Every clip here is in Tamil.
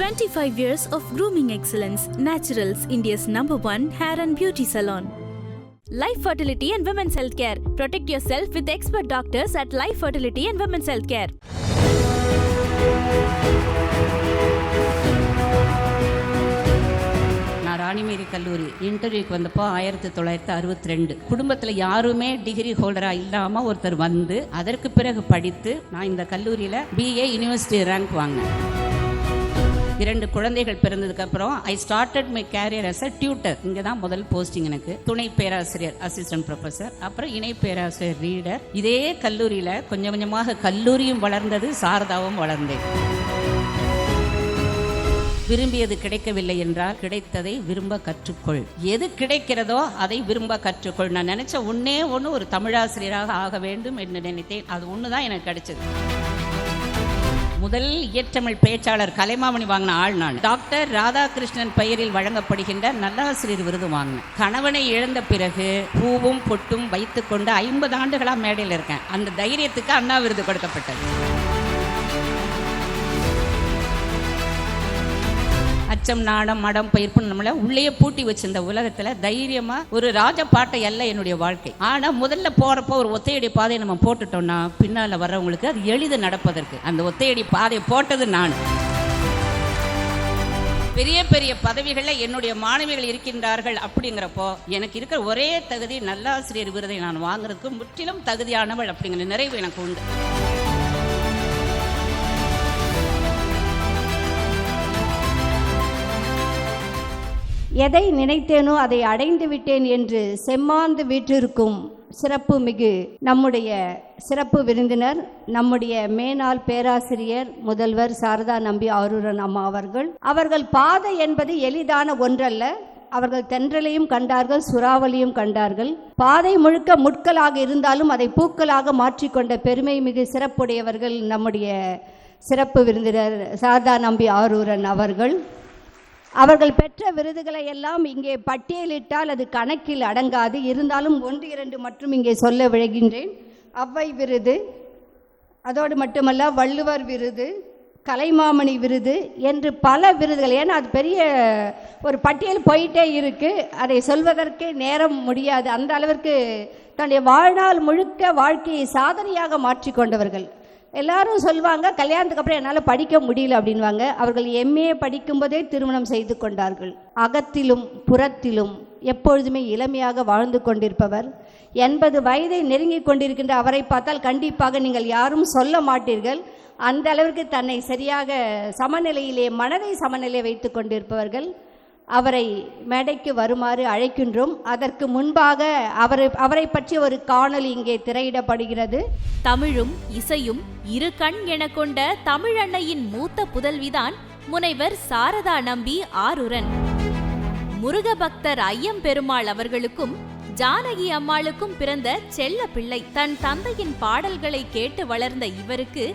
25 years of grooming excellence. Naturals, India's number one hair and beauty salon. Life Fertility and Women's Healthcare. Protect yourself with expert doctors at Life Fertility and Women's Healthcare. நான் ராணிமேரி கல்லூரி இன்டர்வியூக்கு வந்தப்போ ஆயிரத்தி தொள்ளாயிரத்தி அறுபத்தி ரெண்டு குடும்பத்தில் யாருமே டிகிரி ஹோல்டராக இல்லாமல் ஒருத்தர் வந்து அதற்கு பிறகு படித்து நான் இந்த கல்லூரியில் பிஏ யூனிவர்சிட்டி ரேங்க் வாங்கினேன் இரண்டு குழந்தைகள் பிறந்ததுக்கு அப்புறம் I started my career as a tutor இங்கே தான் முதல் போஸ்டிங் எனக்கு. துணை பேராசிரியர் அசிஸ்டன்ட் ப்ரொஃபசர் அப்புறம் இணை பேராசிரியர் ரீடர் இதே கல்லூரியில் கொஞ்சம் கொஞ்சமாக கல்லூரியும் வளர்ந்தது சாரதாவும் வளர்ந்தேன். விரும்பியது கிடைக்கவில்லை என்றால் கிடைத்ததை விரும்ப கற்றுக்கொள். எது கிடைக்கிறதோ அதை விரும்ப கற்றுக்கொள். நான் நினைச்ச ஒன்னே ஒன்று ஒரு தமிழாசிரியராக ஆக வேண்டும் என்று நினைத்தேன். அது ஒன்று தான் எனக்கு கிடைச்சது. முதல் இயற்றமிழ் பேச்சாளர் கலைமாமணி வாங்கின ஆள் நான் டாக்டர் ராதாகிருஷ்ணன் பெயரில் வழங்கப்படுகின்ற நல்லாசிரியர் விருது வாங்கினேன். கணவனை இழந்த பிறகு பூவும் பொட்டும் வைத்துக்கொண்டு ஐம்பது ஆண்டுகளாக மேடையில் இருக்கேன். அந்த தைரியத்துக்கு அண்ணா விருது கொடுக்கப்பட்டது. அச்சம் நாடம் மடம் பயிர்ப்பு நம்மள உள்ளேயே பூட்டி வச்சிருந்த உலகத்துல தைரியமா ஒரு ராஜ பாட்டை அல்ல என்னுடைய வாழ்க்கை. ஆனா முதல்ல போகிறப்போ ஒரு ஒத்தையடி பாதையை நம்ம போட்டுட்டோம்னா பின்னால வர்றவங்களுக்கு அது எளிது நடப்பதற்கு. அந்த ஒத்தையடி பாதையை போட்டது நான். பெரிய பெரிய பதவிகளில் என்னுடைய மாணவிகள் இருக்கின்றார்கள் அப்படிங்கிறப்போ எனக்கு இருக்கிற ஒரே தகுதி நல்லாசிரியர் விருதை நான் வாங்குறதுக்கு முற்றிலும் தகுதியானவள் அப்படிங்கிற நிறைவு எனக்கு உண்டு. எதை நினைத்தேனோ அதை அடைந்து விட்டேன் என்று செம்மாந்து வீற்றிருக்கும் சிறப்பு மிகு நம்முடைய சிறப்பு விருந்தினர் நம்முடைய மேனாள் பேராசிரியர் முதல்வர் சாரதா நம்பி ஆரூரன் அம்மா அவர்கள். அவர்கள் பாதை என்பது எளிதான ஒன்றல்ல. அவர்கள் தென்றலையும் கண்டார்கள் சுறாவளியும் கண்டார்கள். பாதை முழுக்க முட்களாக இருந்தாலும் அதை பூக்களாக மாற்றிக்கொண்ட பெருமை மிகு சிறப்புடையவர்கள் நம்முடைய சிறப்பு விருந்தினர் சாரதா நம்பி ஆரூரன் அவர்கள். அவர்கள் பெற்ற விருதுகளை எல்லாம் இங்கே பட்டியலிட்டால் அது கணக்கில் அடங்காது. இருந்தாலும் ஒன்று இரண்டு மற்றும் இங்கே சொல்ல விழுகின்றேன். அவ்வை விருது அதோடு மட்டுமல்ல வள்ளுவர் விருது கலைமாமணி விருது என்று பல விருதுகள். ஏன்னா அது பெரிய ஒரு பட்டியல் போயிட்டே இருக்கு. அதை சொல்வதற்கே நேரம் முடியாது. அந்த அளவிற்கு தன்னுடைய வாழ்நாள் முழுக்க வாழ்க்கையை சாதனையாக மாற்றிக்கொண்டவர்கள் எல்லாரும் சொல்லுவாங்க கல்யாணத்துக்கு அப்புறம் என்னால் படிக்க முடியல அப்படின்வாங்க அவர்கள் எம்ஏ படிக்கும்போதே திருமணம் செய்து கொண்டார்கள். அகத்திலும் புறத்திலும் எப்பொழுதுமே இளமையாக வாழ்ந்து கொண்டிருப்பவர். எண்பது வயதை நெருங்கி கொண்டிருக்கின்ற அவரை பார்த்தால் கண்டிப்பாக நீங்கள் யாரும் சொல்ல மாட்டீர்கள். அந்த அளவிற்கு தன்னை சரியாக சமநிலையிலே மனதை சமநிலை வைத்து கொண்டிருப்பவர்கள். அவரை மேடைக்கு வருமாறு அழைக்கின்றோம். அதற்கு முன்பாக அவரை அவரை பற்றி ஒரு காணொளி இங்கே திரையிடப்படுகிறது. தமிழும் இசையும் இரு கண் என கொண்ட தமிழன்னையின் மூத்த புதல்விதான் முனைவர் சாரதா நம்பி ஆருரன். முருக பக்தர் ஐயம் பெருமாள் அவர்களுக்கும் ஜானகி அம்மாளுக்கும் பிறந்த செல்ல பிள்ளை தன் தந்தையின் பாடல்களை கேட்டு வளர்ந்த இவருக்கு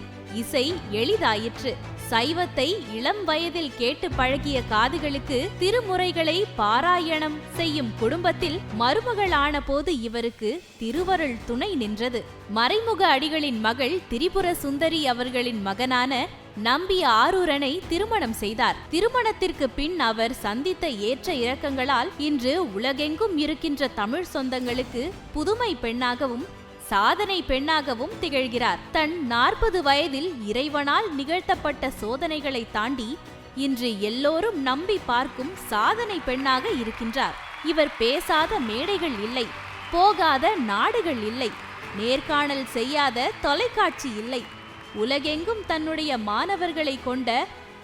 இசை எளிதாயிற்று. சைவத்தை இளம் வயதில் கேட்டு பழகிய காதுகளுக்கு திருமுறைகளை பாராயணம் செய்யும் குடும்பத்தில் மருமகளான போது இவருக்கு திருவருள் துணை நின்றது. மறைமுக அடிகளின் மகள் திரிபுர சுந்தரி அவர்களின் மகனான நம்பி ஆரூரனை திருமணம் செய்தார். திருமணத்திற்கு பின் அவர் சந்தித்த ஏற்ற இறக்கங்களால் இன்று உலகெங்கும் இருக்கின்ற தமிழ் சொந்தங்களுக்கு புதுமை பெண்ணாகவும் சாதனை பெண்ணாகவும் திகழ்கிறார். தன் நாற்பது வயதில் இறைவனால் நிகழ்த்தப்பட்ட சோதனைகளை தாண்டி இன்று எல்லோரும் நம்பி பார்க்கும் சாதனை பெண்ணாக இருக்கின்றார். இவர் பேசாத மேடைகள் இல்லை போகாத நாடுகள் இல்லை நேர்காணல் செய்யாத தொலைக்காட்சி இல்லை. உலகெங்கும் தன்னுடைய மாணவர்களை கொண்ட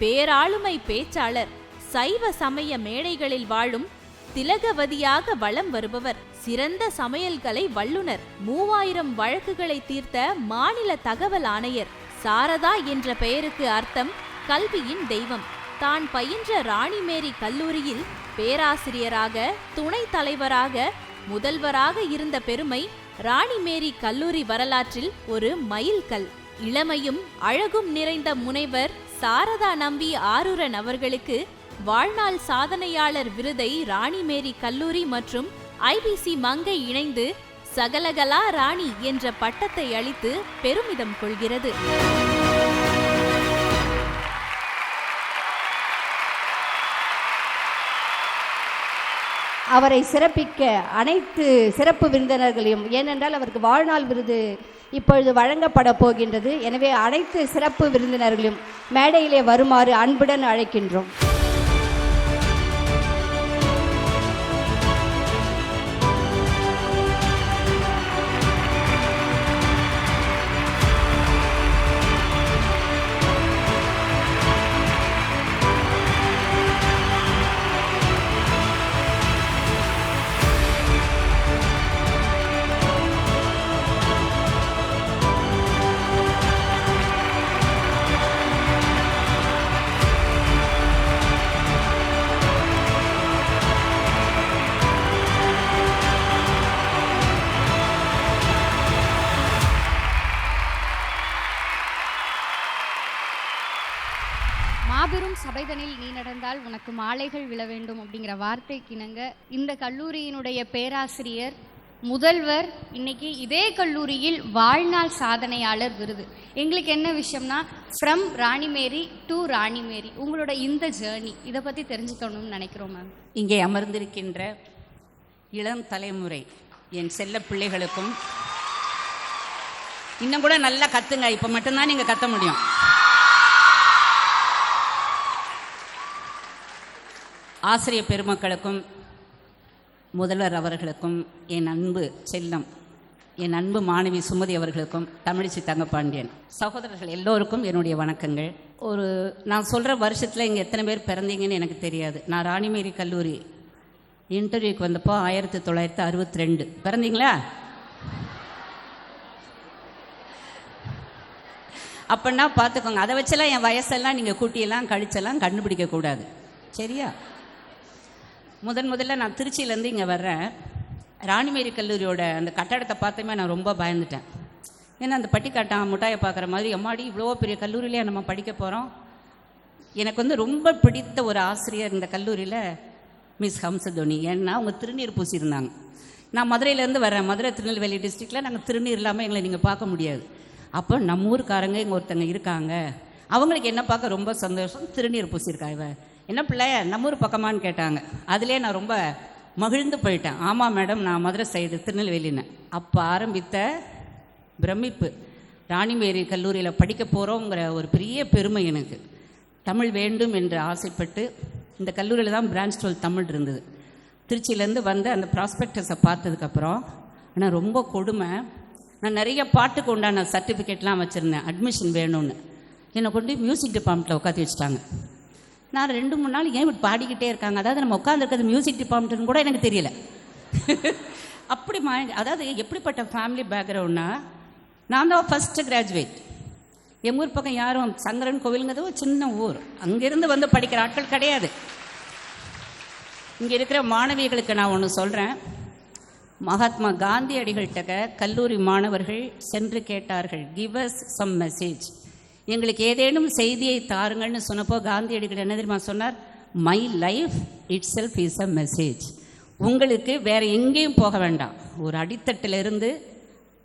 பேராளுமை பேச்சாளர் சைவ சமய மேடைகளில் வாழும் திலகவதியாக வலம் வருபவர். சிறந்த சமையல்களை வல்லுனர் மூவாயிரம் வழக்குகளை தீர்த்த மாநில தகவல் ஆணையர். சாரதா என்ற பெயருக்கு அர்த்தம் கல்வியின் தெய்வம். தான் பயின்ற ராணிமேரி கல்லூரியில் பேராசிரியராக துணைத் தலைவராக முதல்வராக இருந்த பெருமை ராணிமேரி கல்லூரி வரலாற்றில் ஒரு மைல்கல் இளமையும் அழகும் நிறைந்த முனைவர் சாரதா நம்பி ஆரூரன் அவர்களுக்கு வாழ்நாள் சாதனையாளர் விருதை ராணி மேரி கல்லூரி மற்றும் ஐபிசி மங்கை இணைந்து சகலகலா ராணி என்ற பட்டத்தை அளித்து பெருமிதம் கொள்கிறது. அவரை சிறப்பிக்க அனைத்து சிறப்பு விருந்தினர்களையும் ஏனென்றால் அவருக்கு வாழ்நாள் விருது இப்பொழுது வழங்கப்பட போகின்றது. எனவே அனைத்து சிறப்பு விருந்தினர்களையும் மேடையிலே வருமாறு அன்புடன் அழைக்கின்றோம். மாபெரும் நீ நடந்தால் உனக்கு மாலைகள் விழ வேண்டும் அப்படிங்கிற வார்த்தைக்கிணங்க. இந்த கல்லூரியினுடைய பேராசிரியர் முதல்வர் இன்னைக்கு இதே கல்லூரியில் வாழ்நாள் சாதனையாளர் விருது. எங்களுக்கு என்ன விஷயம்னா ஃப்ரம் ராணிமேரி டு ராணிமேரி உங்களோட இந்த ஜேர்னி இதை பற்றி தெரிஞ்சுக்கணும்னு நினைக்கிறோம் மேம் இங்கே அமர்ந்திருக்கின்ற இளம் தலைமுறை என் செல்ல பிள்ளைகளுக்கும் இன்னும் கூட நல்லா கத்துங்க இப்போ மட்டும்தான் நீங்கள் கத்த முடியும். ஆசிரிய பெருமக்களுக்கும் முதல்வர் அவர்களுக்கும் என் அன்பு செல்லம் என் அன்பு மாணவி சுமதி அவர்களுக்கும் தமிழிச்சி தங்கப்பாண்டியன். சகோதரர்கள் எல்லோருக்கும் என்னுடைய வணக்கங்கள். ஒரு நான் சொல்கிற வருஷத்தில் இங்கே எத்தனை பேர் பிறந்தீங்கன்னு எனக்கு தெரியாது. நான் ராணிமேரி கல்லூரி இன்டர்வியூக்கு வந்தப்போ ஆயிரத்தி தொள்ளாயிரத்தி அறுபத்தி ரெண்டு பிறந்தீங்களா? அப்படின்னா பார்த்துக்கோங்க அதை வச்செல்லாம் என் வயசெல்லாம் நீங்கள் கூட்டியெல்லாம் கழிச்செல்லாம் கண்டுபிடிக்கக்கூடாது சரியா? முதன் முதல்ல நான் திருச்சியிலேருந்து இங்கே வர்றேன். ராணிமேரி கல்லூரியோட அந்த கட்டடத்தை பார்த்துமே நான் ரொம்ப பயந்துட்டேன். ஏன்னா அந்த பட்டிக்காட்டான் முட்டாயை பார்க்குற மாதிரி எம்மாடி இவ்வளோ பெரிய கல்லூரியிலே நம்ம படிக்க போகிறோம் எனக்கு வந்து ரொம்ப பிடித்த ஒரு ஆசிரியர் இந்த கல்லூரியில் மிஸ் ஹம்சதோனி. ஏன்னா அவங்க திருநீர் பூசியிருந்தாங்க. நான் மதுரையிலேருந்து வரேன் மதுரை திருநெல்வேலி டிஸ்ட்ரிக்டில் நாங்கள் திருநீர் இல்லாமல் எங்களை நீங்கள் பார்க்க முடியாது. அப்போ நம்ம ஊருக்காரங்க இங்கே ஒருத்தங்க இருக்காங்க. அவங்களுக்கு என்ன பார்க்க ரொம்ப சந்தோஷம்? திருநீர் பூசியிருக்கா இவ? என்ன பிள்ளை நம்ம ஊர் பக்கமான்னு கேட்டாங்க. அதிலே நான் ரொம்ப மகிழ்ந்து போயிட்டேன். ஆமாம் மேடம் நான் மதுரை சைடு திருநெல்வேலின்னு. அப்போ ஆரம்பித்த பிரமிப்பு. ராணிமேரி கல்லூரியில் படிக்க போகிறோங்கிற ஒரு பெரிய பெருமை எனக்கு. தமிழ் வேண்டும் என்று ஆசைப்பட்டு இந்த கல்லூரியில் தான் பிரான்ச் டுவெல் தமிழ் இருந்தது. திருச்சியிலேருந்து வந்து அந்த ப்ராஸ்பெக்டஸை பார்த்ததுக்கப்புறம் ஆனால் ரொம்ப கொடுமை. நான் நிறைய பாட்டுக்கு உண்டான சர்டிஃபிகேட்லாம் வச்சுருந்தேன். அட்மிஷன் வேணும்னு. என்னை கொண்டு மியூசிக் டிபார்ட்மெண்ட்டில் உட்காந்து வச்சுட்டாங்க. நான் ரெண்டு மூணு நாள் ஏன் இப்படி பாடிக்கிட்டே இருக்காங்க? அதாவது நம்ம உட்காந்துருக்கிறது மியூசிக் டிபார்ட்மெண்ட்னு கூட எனக்கு தெரியல. அப்படி மா அதாவது எப்படிப்பட்ட ஃபேமிலி பேக்ரவுண்ட்னா நான் தான் ஃபஸ்ட்டு கிராஜுவேட் எங்கள் ஊர் பக்கம் யாரும் சங்கரன் கோவிலுங்கிறது ஒரு சின்ன ஊர். அங்கேருந்து வந்து படிக்கிற ஆட்கள் கிடையாது. இங்கே இருக்கிற மாணவிகளுக்கு நான் ஒன்று சொல்கிறேன் மகாத்மா காந்தியடிகள்கிட்ட கல்லூரி மாணவர்கள் சென்று கேட்டார்கள் கிவ் அஸ் சம் மெசேஜ் எங்களுக்கு ஏதேனும் செய்தியை தாருங்கள்னு சொன்னப்போ காந்தியடிகள் என்ன தெரியுமா சொன்னார்? My life itself is a message உங்களுக்கு வேற எங்கேயும் போக வேண்டாம். ஒரு அடித்தட்டில் இருந்து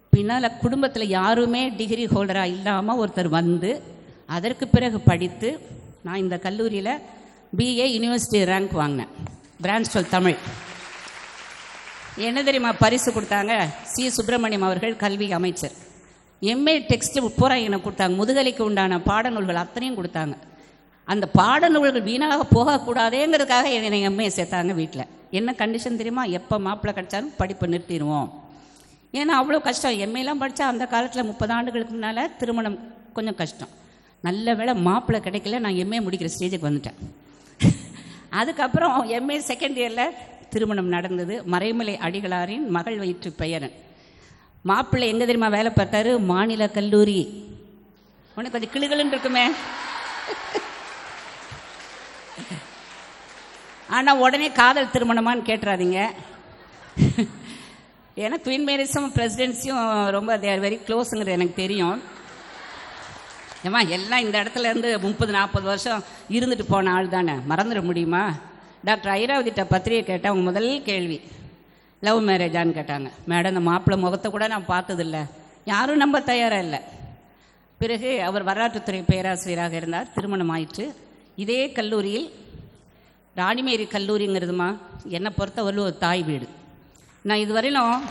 பின்னால் குடும்பத்தில் யாருமே டிகிரி ஹோல்டராக இல்லாமல் ஒருத்தர் வந்து அதற்கு பிறகு படித்து நான் இந்த கல்லூரியில் பிஏ யூனிவர்சிட்டி ரேங்க் வாங்கினேன். Branch twelve Tamil. என்ன தெரியுமா பரிசு கொடுத்தாங்க? சி சுப்பிரமணியம் அவர்கள் கல்வி அமைச்சர். எம்ஏ டெக்ஸ்ட் பூரா எனக்கு கொடுத்தாங்க. முதுகலைக்கு உண்டான பாடநூல்கள் அத்தனையும் கொடுத்தாங்க. அந்த பாடநூல்கள் வீணாக போகக்கூடாதேங்கிறதுக்காக என்னை எம்ஏ சேர்த்தாங்க வீட்டில் என்ன கண்டிஷன் தெரியுமா? எப்போ மாப்பிள்ளை கிடைச்சாலும் படிப்பை நிறுத்திடுவோம். ஏன்னா அவ்வளோ கஷ்டம். எம்ஏலாம் படித்தா அந்த காலத்தில் முப்பது ஆண்டுகளுக்கு முன்னால் திருமணம் கொஞ்சம் கஷ்டம். நல்ல வேளை மாப்பிள்ளை கிடைக்கல நான் எம்ஏ முடிக்கிற ஸ்டேஜுக்கு வந்துட்டேன். அதுக்கப்புறம் எம்ஏ செகண்ட் இயரில் திருமணம் நடந்தது. மறைமலை அடிகளாரின் மகள் வயிற்று பெயரன். மாப்பிள்ளை எங்கே தெரியுமா வேலை பார்த்தாரு? மாநில கல்லூரி. உனக்கு கொஞ்சம் கிளுகிளுன்னு இருக்குமே. ஆனால் உடனே காதல் திருமணமான்னு கேட்டுறாதீங்க. ஏன்னா குயின் மேரிஸும் பிரசிடென்சியும் ரொம்ப தேர் வெரி க்ளோஸுங்கிறது எனக்கு தெரியும். ஏம்மா எல்லாம் இந்த இடத்துல இருந்து முப்பது நாற்பது வருஷம் இருந்துட்டு போன ஆள் தானே. மறந்துட முடியுமா? டாக்டர் ஐராவதிட்ட பத்திரிகை கேட்டேன் அவங்க முதல் கேள்வி. லவ் மேரேஜான்னு கேட்டாங்க. மேடம் இந்த மாப்பிள்ளை முகத்தை கூட நான் பார்த்ததில்ல. யாரும் நம்ப தயாராக இல்லை. பிறகு அவர் வரலாற்றுத்துறை பேராசிரியராக இருந்தார். திருமணம் ஆயிற்று. இதே கல்லூரியில் ராணிமேரி கல்லூரிங்கிறதுமா? என்னை பொறுத்தவரையிலும் ஒரு தாய் வீடு. நான் இதுவரையிலும்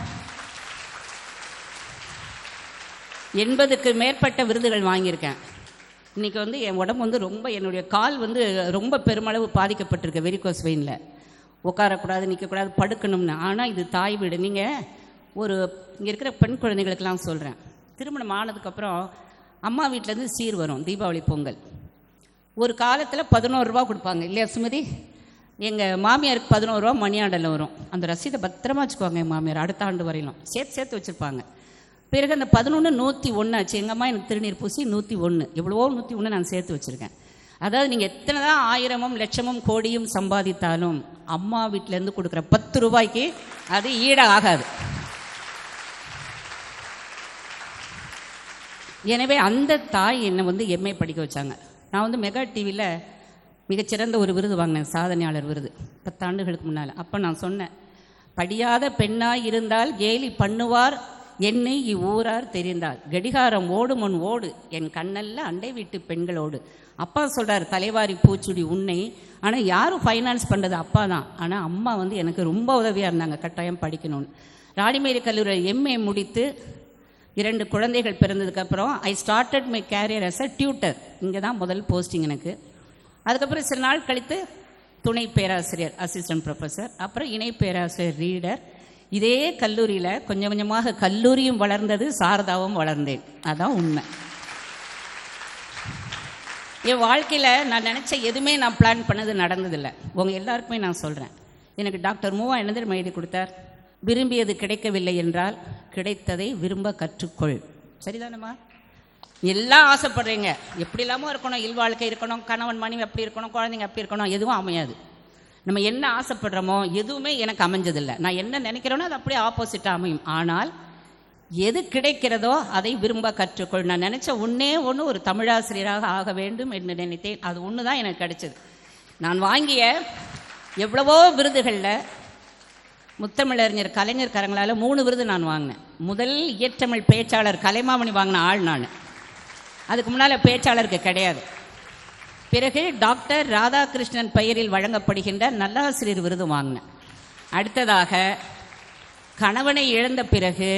எண்பதுக்கு மேற்பட்ட விருதுகள் வாங்கியிருக்கேன். இன்றைக்கி வந்து என் உடம்பு வந்து ரொம்ப என்னுடைய கால் வந்து ரொம்ப பெருமளவு பாதிக்கப்பட்டிருக்கு வெரிகோஸ் வெயினில் உட்காரக்கூடாது நிற்கக்கூடாது படுக்கணும்னு. ஆனால் இது தாய் வீடு. நீங்கள் ஒரு இங்கே இருக்கிற பெண் குழந்தைகளுக்கெல்லாம் சொல்கிறேன் திருமணம் ஆனதுக்கப்புறம் அம்மா வீட்டிலேருந்து சீர் வரும் தீபாவளி பொங்கல். ஒரு காலத்தில் பதினோரு ரூபா கொடுப்பாங்க இல்லையா சுமதி? எங்கள் மாமியாருக்கு பதினோரு ரூபா மணி வரும். அந்த ரசீதை பத்திரமா வச்சுக்குவாங்க என் மாமியார் அடுத்த ஆண்டு வரையிலும். சேர்த்து சேர்த்து வச்சுருப்பாங்க. பிறகு அந்த பதினொன்று நூற்றி ஒன்று ஆச்சு. எங்கள் அம்மா எனக்கு திருநீர் பூசி நூற்றி ஒன்று எவ்வளவோ நூற்றி ஒன்று நான் சேர்த்து வச்சுருக்கேன். அதாவது நீங்கள் எத்தனை தான் ஆயிரமும் லட்சமும் கோடியும் சம்பாதித்தாலும் அம்மா வீட்டிலேருந்து கொடுக்குற பத்து ரூபாய்க்கு அது ஈட ஆகாது. எனவே அந்த தாய் என்னை வந்து எம்ஏ படிக்க வச்சாங்க. நான் வந்து மெகா டிவியில் மிகச்சிறந்த ஒரு விருது வாங்கினேன் சாதனையாளர் விருது. பத்தாண்டுகளுக்கு முன்னால். அப்போ நான் சொன்னேன் படியாத பெண்ணாய் இருந்தால் கேலி பண்ணுவார் என்னை இவ்வூரார் தெரிந்தால் கடிகாரம் ஓடு முன் ஓடு என் கண்ணல்ல அண்டை வீட்டு பெண்களோடு. அப்பா சொல்றார் தலைவாரி பூச்சுடி உன்னை. ஆனால் யாரும் ஃபைனான்ஸ் பண்ணுறது அப்பா தான். ஆனால் அம்மா வந்து எனக்கு ரொம்ப உதவியாக இருந்தாங்க கட்டாயம் படிக்கணும்னு. ராணிமேரி கல்லூரியில் எம்ஏ முடித்து இரண்டு குழந்தைகள் பிறந்ததுக்கப்புறம் I started my career as a tutor இங்கே தான் முதல் போஸ்டிங் எனக்கு. அதுக்கப்புறம் சில நாள் கழித்து துணை பேராசிரியர் அசிஸ்டன்ட் ப்ரொஃபஸர் அப்புறம் இணை பேராசிரியர் ரீடர் இதே கல்லூரியில் கொஞ்சம் கொஞ்சமாக கல்லூரியும் வளர்ந்தது சாரதாவும் வளர்ந்தேன். அதான் உண்மை. என் வாழ்க்கையில் நான் நினச்ச எதுவுமே நான் பிளான் பண்ணது நடந்ததில்லை. உங்கள் எல்லாருக்குமே நான் சொல்கிறேன் எனக்கு டாக்டர் மூவா என்ன தெரியுமா எழுதி கொடுத்தார். விரும்பியது கிடைக்கவில்லை என்றால் கிடைத்ததை விரும்ப கற்றுக்கொள். சரிதானம்மா? எல்லாம் ஆசைப்படுறீங்க. எப்படி இல்லாமல் இருக்கணும். இல்வாழ்க்கை இருக்கணும். கணவன் மனைவி அப்படி இருக்கணும். குழந்தைங்க அப்படி இருக்கணும். எதுவும் அமையாது. நம்ம என்ன ஆசைப்படுறோமோ எதுவுமே எனக்கு அமைஞ்சதில்லை. நான் என்ன நினைக்கிறேனோ அது அப்படியே ஆப்போசிட்டாக அமையும். ஆனால் எது கிடைக்கிறதோ அதை விரும்ப கற்றுக்கொள். நான் நினச்ச ஒன்றே ஒன்று ஒரு தமிழாசிரியராக ஆக வேண்டும் என்று நினைத்தேன். அது ஒன்று தான் எனக்கு கிடைச்சது. நான் வாங்கிய எவ்வளவோ விருதுகளில் முத்தமிழறிஞர் கலைஞர் கரங்களால் மூணு விருது நான் வாங்கினேன். முதல் இயற்றமிழ் பேச்சாளர் கலைமாமணி வாங்கின ஆள் நான். அதுக்கு முன்னால் பேச்சாளருக்கு கிடையாது. பிறகு டாக்டர் ராதாகிருஷ்ணன் பெயரில் வழங்கப்படுகின்ற நல்லாசிரியர் விருது வாங்கினேன். அடுத்ததாக கணவனை இழந்த பிறகு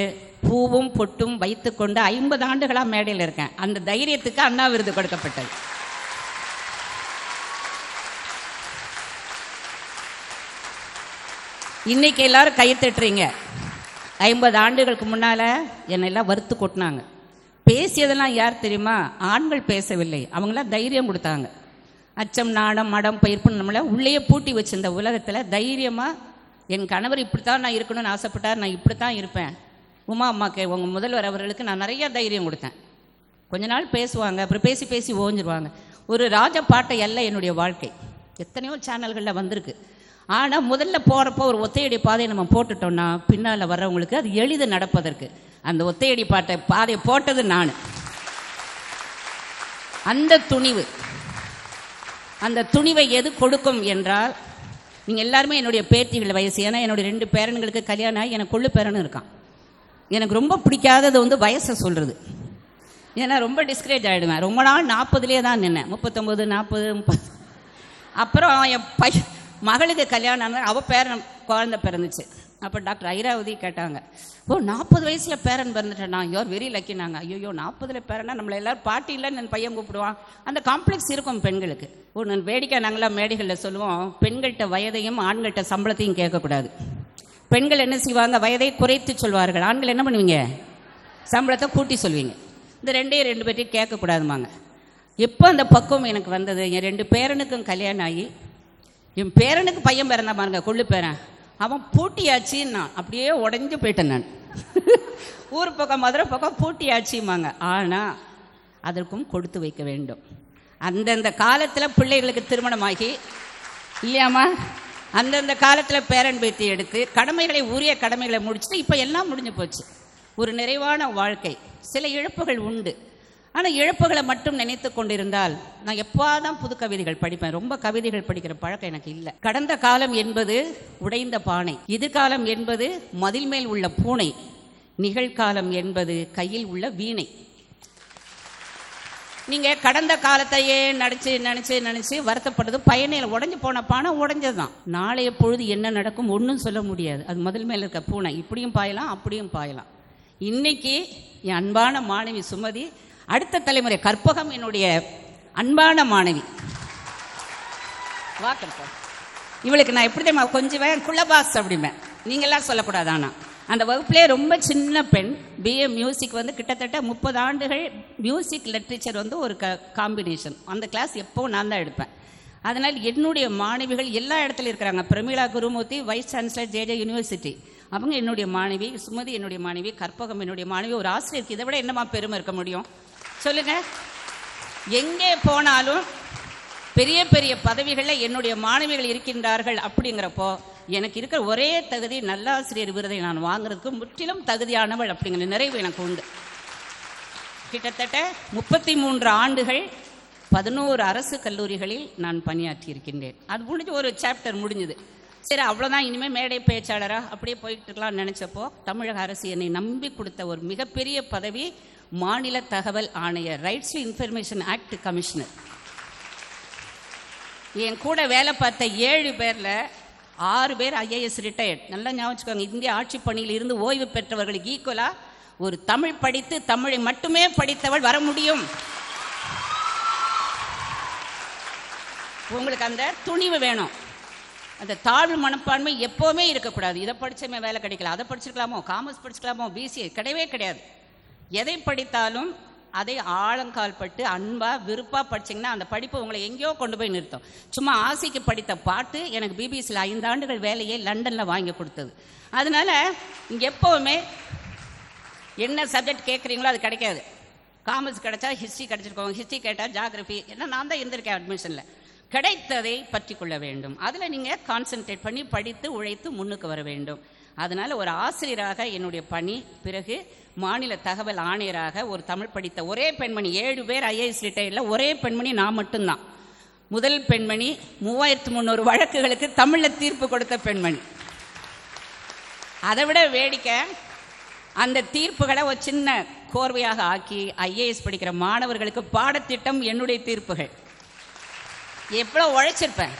பூவும் பொட்டும் வைத்துக்கொண்டு ஐம்பது ஆண்டுகளாக மேடையில் இருக்கேன். அந்த தைரியத்துக்கு அண்ணா விருது கொடுக்கப்பட்டது. இன்னைக்கு எல்லாரும் கை தட்டுறீங்க. ஐம்பது ஆண்டுகளுக்கு முன்னால் என்னை எல்லாம் வறுத்து கொட்டினாங்க. பேசியதெல்லாம் யார் தெரியுமா? ஆண்கள் பேசவில்லை. அவங்களாம் தைரியம் கொடுத்தாங்க. அச்சம் நாடம் மடம் பயிர்ப்பு நம்மளை உள்ளேயே பூட்டி வச்சிருந்த உலகத்தில் தைரியமாக என் கணவர் இப்படித்தான் நான் இருக்கணும்னு ஆசைப்பட்டார் நான் இப்படி தான் இருப்பேன். உமா அம்மாக்கு உங்கள் முதல்வர் அவர்களுக்கு நான் நிறையா தைரியம் கொடுத்தேன். கொஞ்ச நாள் பேசுவாங்க அப்புறம் பேசி பேசி ஓஞ்சிருவாங்க. ஒரு ராஜ பாட்டை அல்ல என்னுடைய வாழ்க்கை. எத்தனையோ சேனல்களில் வந்திருக்கு. ஆனால் முதல்ல போகிறப்போ ஒரு ஒத்தையடி பாதையை நம்ம போட்டுட்டோம்னா பின்னால் வர்றவங்களுக்கு அது எளிது நடப்பதற்கு. அந்த ஒத்தையடி பாட்டை பாதையை போட்டது நான். அந்த துணிவு. அந்த துணிவை எது கொடுக்கும் என்றால் நீங்கள் எல்லாருமே என்னுடைய பேத்திகள் வயசு. ஏன்னா என்னுடைய ரெண்டு பேரன்களுக்கு கல்யாணம் ஆகி எனக்கு கொள்ளு பேரனும் இருக்கான். எனக்கு ரொம்ப பிடிக்காதது வந்து வயசை சொல்கிறது ஏன்னா ரொம்ப டிஸ்கரேஜ் ஆகிடுவேன் ரொம்ப நாள் நாற்பதுலேயே தான் நின்னேன். முப்பத்தொம்போது நாற்பது முப்பது. அப்புறம் என் பையன் மகளுக்கு கல்யாணம் ஆனால் அவள் பேரன் குழந்த பிறந்துச்சு. அப்போ டாக்டர் ஐராவதி கேட்டாங்க ஓ நாற்பது வயசில் பேரன் பிறந்துட்டேனா யோர் வெரி லக்கினாங்க ஐயோ நாற்பதுல பேரனா? நம்மளை எல்லோரும் பாட்டி இல்லைன்னு என் பையன் கூப்பிடுவான். அந்த காம்ப்ளெக்ஸ் இருக்கும் பெண்களுக்கு. ஓ நான் வேடிக்கை நாங்களாம் மேடைகளில் சொல்லுவோம். பெண்கள்கிட்ட வயதையும் ஆண்கள்கிட்ட சம்பளத்தையும் கேட்கக்கூடாது. பெண்கள் என்ன செய்வாங்க? வயதை குறைத்து சொல்வார்கள். ஆண்கள் என்ன பண்ணுவீங்க? சம்பளத்தை கூட்டி சொல்வீங்க. இந்த ரெண்டே ரெண்டு பேர்ட்டையும் கேட்கக்கூடாதுமாங்க எப்போ அந்த பக்குவம் எனக்கு வந்தது? என் ரெண்டு பேரனுக்கும் கல்யாணம் ஆகி என் பேரனுக்கு பையன் பிறந்தா பாருங்க கொள்ளு பேரன். அவன் பூட்டியாச்சின்னா அப்படியே உடஞ்சு போயிட்டேன் நான். ஊர் பக்கம் மதுரை பக்கம் பூட்டியாச்சிம்மாங்க ஆனால் அதற்கும் கொடுத்து வைக்க வேண்டும். அந்தந்த காலத்தில் பிள்ளைகளுக்கு திருமணமாகி இல்லையாம்மா? அந்தந்த காலத்தில் பேரன் பேத்தி எடுத்து கடமைகளை உரிய கடமைகளை முடிச்சுட்டு இப்போ எல்லாம் முடிஞ்சு போச்சு. ஒரு நிறைவான வாழ்க்கை. சில இழப்புகள் உண்டு. ஆனால் இழப்புகளை மட்டும் நினைத்து கொண்டிருந்தால் நான் எப்போதான் புது கவிதைகள் படிப்பேன் ரொம்ப கவிதைகள் படிக்கிற பழக்கம் எனக்கு இல்லை. கடந்த காலம் என்பது உடைந்த பானை. எதிர்காலம் என்பது மதில் மேல் உள்ள பூனை. நிகழ்காலம் என்பது கையில் உள்ள வீணை. நீங்கள் கடந்த காலத்தையே நினச்சி நினச்சி நினச்சி வருத்தப்படுறது பயனில் உடஞ்சி போன பானை உடஞ்சது தான் நாளைய பொழுது என்ன நடக்கும் ஒன்றும் சொல்ல முடியாது. அது முதல் மேல் இருக்க பூனை. இப்படியும் பாயலாம் அப்படியும் பாயலாம். இன்னைக்கு என் அன்பான மாணவி சுமதி அடுத்த தலைமுறை கற்பகம் என்னுடைய அன்பான மாணவி. வா கற்பகம். இவளுக்கு நான் எப்படி தெரியுமா கொஞ்சம் குள்ளபாஸ் அப்படிம்பேன். நீங்களாம் சொல்லக்கூடாது ஆனால் அந்த வகுப்புலேயே ரொம்ப சின்ன பெண் பிஏ மியூசிக் வந்து கிட்டத்தட்ட முப்பது ஆண்டுகள் மியூசிக் லிட்ரேச்சர் வந்து ஒரு க காம்பினேஷன் அந்த கிளாஸ் எப்போவும் நான் தான் எடுப்பேன். அதனால் என்னுடைய மாணவிகள் எல்லா இடத்துலையும் இருக்கிறாங்க. Pramila Gurumurthy vice chancellor JJ university அவங்க என்னுடைய மாணவி சுமதி என்னுடைய மாணவி கற்பகம் என்னுடைய மாணவி ஒரு ஆசிரியருக்கு இதை விட என்னமா பெருமை இருக்க முடியும்? சொல்லுங்கள் எங்கே போனாலும் பெரிய பெரிய பதவிகளில் என்னுடைய மாணவிகள் இருக்கின்றார்கள் அப்படிங்கிறப்போ எனக்கு இருக்கிற ஒரே தகுதி நல்லாசிரியர் விருதை நான் வாங்குறதுக்கு முற்றிலும் தகுதியானவள் அப்படிங்கிற நிறைவு எனக்கு உண்டு. கிட்டத்தட்ட முப்பத்தி மூன்று ஆண்டுகள் பதினோரு அரசு கல்லூரிகளில் நான் பணியாற்றி இருக்கின்றேன் அது முடிஞ்சு ஒரு சாப்டர் முடிஞ்சுது. சரி அவ்வளோதான் இனிமேல் மேடை பேச்சாளராக அப்படியே போயிட்டு இருக்கலாம்னு நினச்சப்போ தமிழக அரசு என்னை நம்பி கொடுத்த ஒரு மிகப்பெரிய பதவி மாநில தகவல் ஆணையர் rights to information act commissioner என் கூட வேலை பார்த்த ஏழு பேரில் ஆறு பேர் ஐஏஎஸ் ரிட்டையர்ட் நல்லா ஞாபகம் இந்திய ஆட்சி பணியில் இருந்து ஓய்வு பெற்றவர்களுக்கு ஈக்குவலாக ஒரு தமிழ் படித்து தமிழை மட்டுமே படித்தவள் வர முடியும். உங்களுக்கு அந்த துணிவு வேணும். அந்த தாழ்வு மனப்பான்மை எப்போவுமே இருக்கக்கூடாது. இதை படித்தமே வேலை கிடைக்கல அதை படிச்சிருக்கலாமோ காமர்ஸ் படிச்சிருக்கலாமோ பிசிஏ கிடையவே கிடையாது. எதை படித்தாலும் அதை ஆழங்கால் பட்டு அன்பா விருப்பா படிச்சீங்கன்னா அந்த படிப்பு உங்களை எங்கேயோ கொண்டு போய் நிறுத்தும். சும்மா ஆசைக்கு படித்த பாட்டு எனக்கு பிபிசியில் ஐந்து ஆண்டுகள் வேலையை லண்டனில் வாங்கி கொடுத்தது. அதனால இங்கே எப்போவுமே என்ன சப்ஜெக்ட் கேட்குறீங்களோ அது கிடைக்காது. காமர்ஸ் கிடைச்சா ஹிஸ்ட்ரி கிடைச்சிருக்கோம். ஹிஸ்ட்ரி கேட்டால் ஜாகிரபி ஏன்னா நான் தான் இருந்திருக்கேன் அட்மிஷனில் கிடைத்ததை பற்றி கொள்ள வேண்டும். அதில் நீங்கள் கான்சென்ட்ரேட் பண்ணி படித்து உழைத்து முன்னுக்கு வர வேண்டும். அதனால் ஒரு ஆசிரியராக என்னுடைய பணி பிறகு மாநில தகவல் ஆணையராக ஒரு தமிழ் படித்த ஒரே பெண்மணி ஏழு பேர் ஐஏஎஸ் ரிட்டையரில் ஒரே பெண்மணி நான் மட்டும்தான். முதல் பெண்மணி மூவாயிரத்து முந்நூறு வழக்குகளுக்கு தமிழில் தீர்ப்பு கொடுத்த பெண்மணி. அதை விட வேடிக்கை அந்த தீர்ப்புகளை ஒரு சின்ன கோர்வையாக ஆக்கி ஐஏஎஸ் படிக்கிற மாணவர்களுக்கு பாடத்திட்டம் என்னுடைய தீர்ப்புகள். எவ்வளோ உழைச்சிருப்பேன்.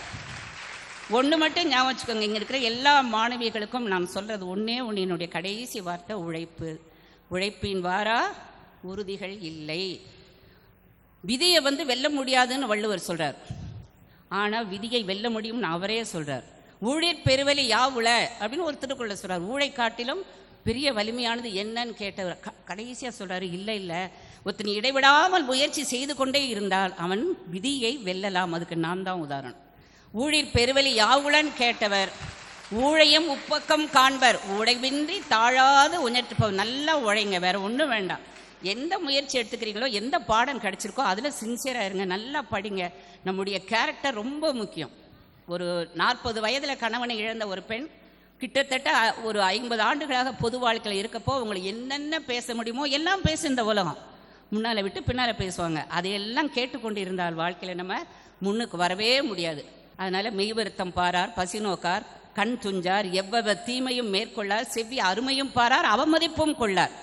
ஒன்று மட்டும் ஞாபகம் வச்சுக்கோங்க. இங்கே இருக்கிற எல்லா மாணவிகளுக்கும் நான் சொல்கிறது ஒன்றே ஒன்று என்னுடைய கடைசி வார்த்தை உழைப்பு. உழைப்பின் வாரா உறுதிகள் இல்லை. விதியை வந்து வெல்ல முடியாதுன்னு வள்ளுவர் சொல்கிறார் ஆனால் விதியை வெல்ல முடியும்னு அவரே சொல்கிறார் ஊழியர் பெருவலி யாவுல அப்படின்னு ஒரு திருக்குள்ள சொல்கிறார் ஊழை காட்டிலும் பெரிய வலிமையானது என்னன்னு கேட்டவர். க கடைசியாக சொல்கிறாரு இல்லை இல்லை. ஒருத்தன் இடைவிடாமல் முயற்சி செய்து கொண்டே இருந்தால் அவன் விதியை வெல்லலாம். அதுக்கு நான் தான் உதாரணம். ஊழிர் பெருவலி யாவுடன் கேட்டவர். ஊழையும் உப்பக்கம் காண்பர். உழைவின்றி தாழாது உணர்த்துப்பவர் நல்லா உழைங்க வேற ஒன்றும் வேண்டாம். எந்த முயற்சி எடுத்துக்கிறீங்களோ எந்த பாடம் கிடைச்சிருக்கோ அதில் சின்சியராக இருங்க. நல்லா படிங்க. நம்முடைய கேரக்டர் ரொம்ப முக்கியம். ஒரு நாற்பது வயதில் கணவனை இழந்த ஒரு பெண் கிட்டத்தட்ட ஒரு ஐம்பது ஆண்டுகளாக பொது வாழ்க்கையில் இருக்கப்போ உங்களை என்னென்ன பேச முடியுமோ எல்லாம் பேசு இந்த உலகம். முன்னால் விட்டு பின்னால் பேசுவாங்க. அதையெல்லாம் கேட்டுக்கொண்டு இருந்தால் வாழ்க்கையில் நம்ம முன்னுக்கு வரவே முடியாது. அதனால மெய்வருத்தம் பாரார் பசி நோக்கார் கண் துஞ்சார் எவ்வளவு தீமையும் மேற்கொள்ளார் செவ்வி அருமையும் பாரார் அவமதிப்பும் கொள்ளார்.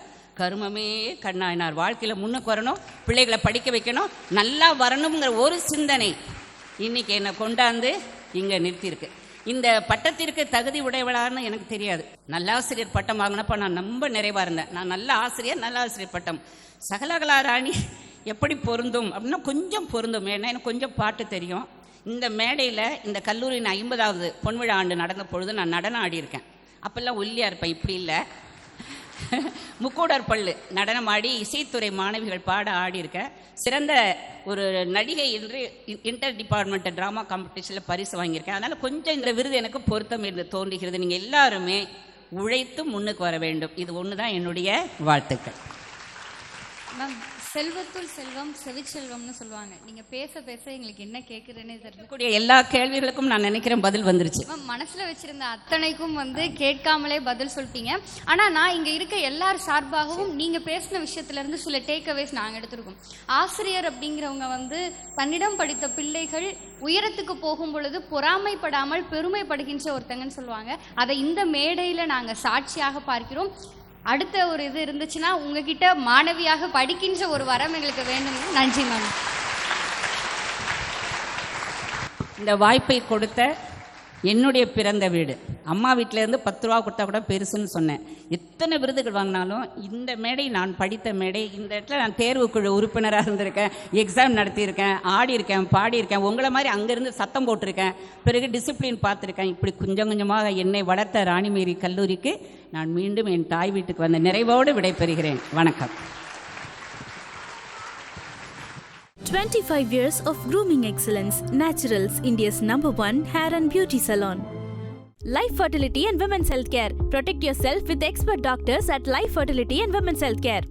கருமமே கண்ணாயினார். வாழ்க்கையில் முன்னுக்கு வரணும் பிள்ளைகளை படிக்க வைக்கணும் நல்லா வரணுங்கிற ஒரு சிந்தனை இன்னைக்கு என்னை கொண்டாந்து இங்கே நிறுத்தியிருக்கு. இந்த பட்டத்திற்கு தகுதி உடையவளான்னு எனக்கு தெரியாது. நல்லாசிரியர் பட்டம் வாங்கினப்ப நான் ரொம்ப நிறைவா இருந்தேன். நான் நல்ல ஆசிரியர் நல்ல ஆசிரியர் பட்டம். சகலகலா ராணி எப்படி பொருந்தும்? அப்படின்னா கொஞ்சம் பொருந்தும். ஏன்னா எனக்கு கொஞ்சம் பாட்டு தெரியும். இந்த மேடையில் இந்த கல்லூரியின் ஐம்பதாவது பொன்விழா ஆண்டு நடந்த பொழுது நான் நடனம் ஆடியிருக்கேன். அப்போல்லாம் ஒல்லியாக இருப்பேன் இப்படி இல்லை. முக்கூடர் பள்ளு நடனமாடி இசைத்துறை மாணவிகள் பாட ஆடியிருக்கேன். சிறந்த ஒரு நடிகை என்று இன்டர் டிபார்ட்மெண்ட் ட்ராமா காம்படிஷனில் பரிசு வாங்கியிருக்கேன். அதனால் கொஞ்சம் இந்த விருது எனக்கு பொருத்தம் இருந்து தோன்றுகிறது. நீங்கள் எல்லாருமே உழைத்து முன்னுக்கு வர வேண்டும். இது ஒன்று தான் என்னுடைய வாழ்த்துக்கள். மேம் செல்வத்துள் செல்வம் செவிச்செல்வம்னு சொல்லுவாங்க. நீங்க பேச பேச எங்களுக்கு என்ன கேட்குறேன்னே தெரியல. கூடிய எல்லா கேள்விகளுக்கும் நான் நினைக்கிறேன் பதில் வந்துருச்சு. மேம் மனசுல வச்சிருந்த அத்தனைக்கும் வந்து கேட்காமலே பதில் சொல்லிட்டீங்க. ஆனா நான் இங்க இருக்க எல்லார் சார்பாகவும் நீங்க பேசின விஷயத்துல இருந்து சில டேக் அவேஸ் நாங்க எடுத்திருக்கோம். ஆசிரியர் அப்படிங்கிறவங்க வந்து தன்னிடம் படித்த பிள்ளைகள் உயரத்துக்கு போகும் பொழுது பொறாமைப்படாமல் பெருமைப்படுகின்ற ஒருத்தங்கன்னு சொல்லுவாங்க. அதை இந்த மேடையில நாங்க சாட்சியாக பார்க்கிறோம். அடுத்த ஒரு இது இருந்துச்சுன்னா உங்ககிட்ட மாணவியாக படிக்கின்ற ஒரு வரம் எங்களுக்கு வேண்டும். நன்றி மேம். இந்த வாய்ப்பை கொடுத்த என்னுடைய பிறந்த வீடு. அம்மா வீட்டிலேருந்து பத்து ரூபா கொடுத்தா கூட பெருசுன்னு சொன்னேன். எத்தனை விருதுகள் வாங்கினாலும் இந்த மேடை நான் படித்த மேடை இந்த இடத்துல நான் தேர்வுக்குழு உறுப்பினராக இருந்திருக்கேன் எக்ஸாம் நடத்தியிருக்கேன் ஆடியிருக்கேன் பாடியிருக்கேன் உங்களை மாதிரி அங்கேருந்து சத்தம் போட்டிருக்கேன். பிறகு டிசிப்ளின் பார்த்துருக்கேன். இப்படி கொஞ்சம் கொஞ்சமாக என்னை வளர்த்த ராணிமேரி கல்லூரிக்கு நான் மீண்டும் என் தாய் வீட்டுக்கு வந்த நிறைவோடு விடைபெறுகிறேன். வணக்கம். 25 years of grooming excellence. Naturals, India's number one hair and beauty salon. Life Fertility and Women's Healthcare. Protect yourself with expert doctors at Life Fertility and Women's Healthcare.